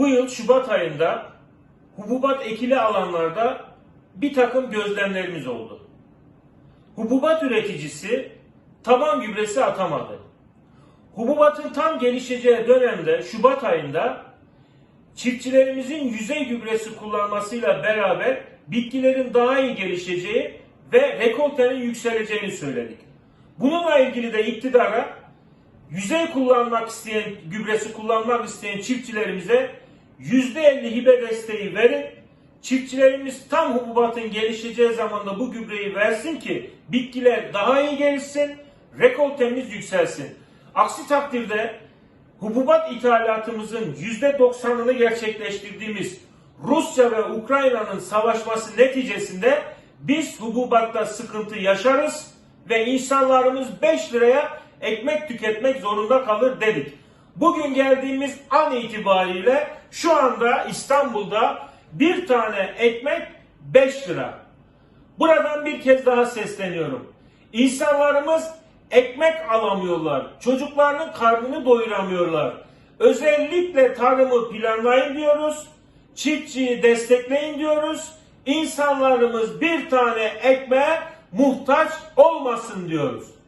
Bu yıl Şubat ayında hububat ekili alanlarda bir takım gözlemlerimiz oldu. Hububat üreticisi taban gübresi atamadı. Hububatın tam gelişeceği dönemde Şubat ayında çiftçilerimizin yüzey gübresi kullanmasıyla beraber bitkilerin daha iyi gelişeceği ve rekoltenin yükseleceğini söyledik. Bununla ilgili de iktidara yüzey kullanmak isteyen, gübresi kullanmak isteyen çiftçilerimize %50 hibe desteği verin. Çiftçilerimiz tam hububatın gelişeceği zamanda bu gübreyi versin ki bitkiler daha iyi gelişsin, rekoltemiz yükselsin. Aksi takdirde hububat ithalatımızın %90'ını gerçekleştirdiğimiz Rusya ve Ukrayna'nın savaşması neticesinde biz hububatta sıkıntı yaşarız ve insanlarımız 5 liraya ekmek tüketmek zorunda kalır dedik. Bugün geldiğimiz an itibariyle şu anda İstanbul'da bir tane ekmek 5 lira. Buradan bir kez daha sesleniyorum. İnsanlarımız ekmek alamıyorlar. Çocuklarının karnını doyuramıyorlar. Özellikle tarımı planlayın diyoruz. Çiftçiyi destekleyin diyoruz. İnsanlarımız bir tane ekmeğe muhtaç olmasın diyoruz.